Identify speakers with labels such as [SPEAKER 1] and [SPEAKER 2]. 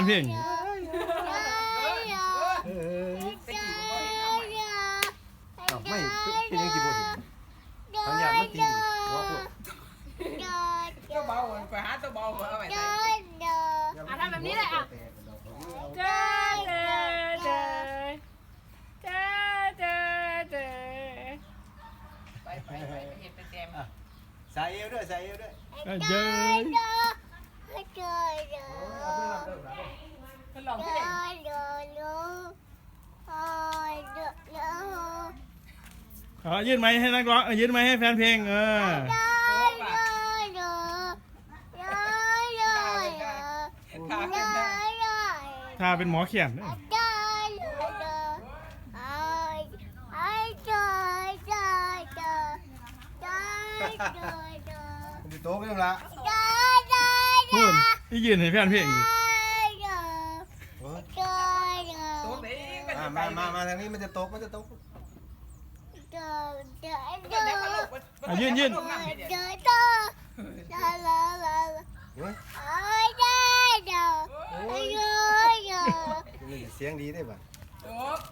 [SPEAKER 1] นเพลง
[SPEAKER 2] เออ
[SPEAKER 3] ตะกี้ก็บ่เห็นทำไม
[SPEAKER 2] เอ้าไม่เป็นยังสิบ่เห็นบางอย่างมันตีหัวพวก
[SPEAKER 3] ตัวเบาไปหาตัวเบาเอาไว้ใส่
[SPEAKER 4] อะทำแบบนี้เลยอะเจ้าเจ้าเจ้าเจ้าเจ้าเจ้า
[SPEAKER 3] ไปไปไปไปเห็ดไปแจม
[SPEAKER 2] ใส่เอวด้วยใส่เอวด้วย
[SPEAKER 1] เอ้ยเย้ย
[SPEAKER 3] ก็ลองขึ้นเลย
[SPEAKER 1] เอายื่นไม้ให้นักร้องเอายื่นไม้ให้แฟนเพลงเออ
[SPEAKER 3] ทาขึ้นได้
[SPEAKER 1] ถ้าเป็นหมอเขียนเด้อ
[SPEAKER 2] มันจะโตกันแล้วละ
[SPEAKER 1] พูดนี่ยืนให้แฟนเพลงอีก
[SPEAKER 2] โอ้ย
[SPEAKER 3] ตัวเด็กก็
[SPEAKER 2] มา
[SPEAKER 3] จะไป
[SPEAKER 2] มามามาทางนี้มันจะตกมันจะตก
[SPEAKER 3] ก็ได้ก็ลง
[SPEAKER 1] อะยื่นยื่น
[SPEAKER 3] ลงน้ำให้เดี๋ยว
[SPEAKER 2] เฮ้ย
[SPEAKER 3] โอ้ย
[SPEAKER 2] นี่เสียงดีได้ป่ะ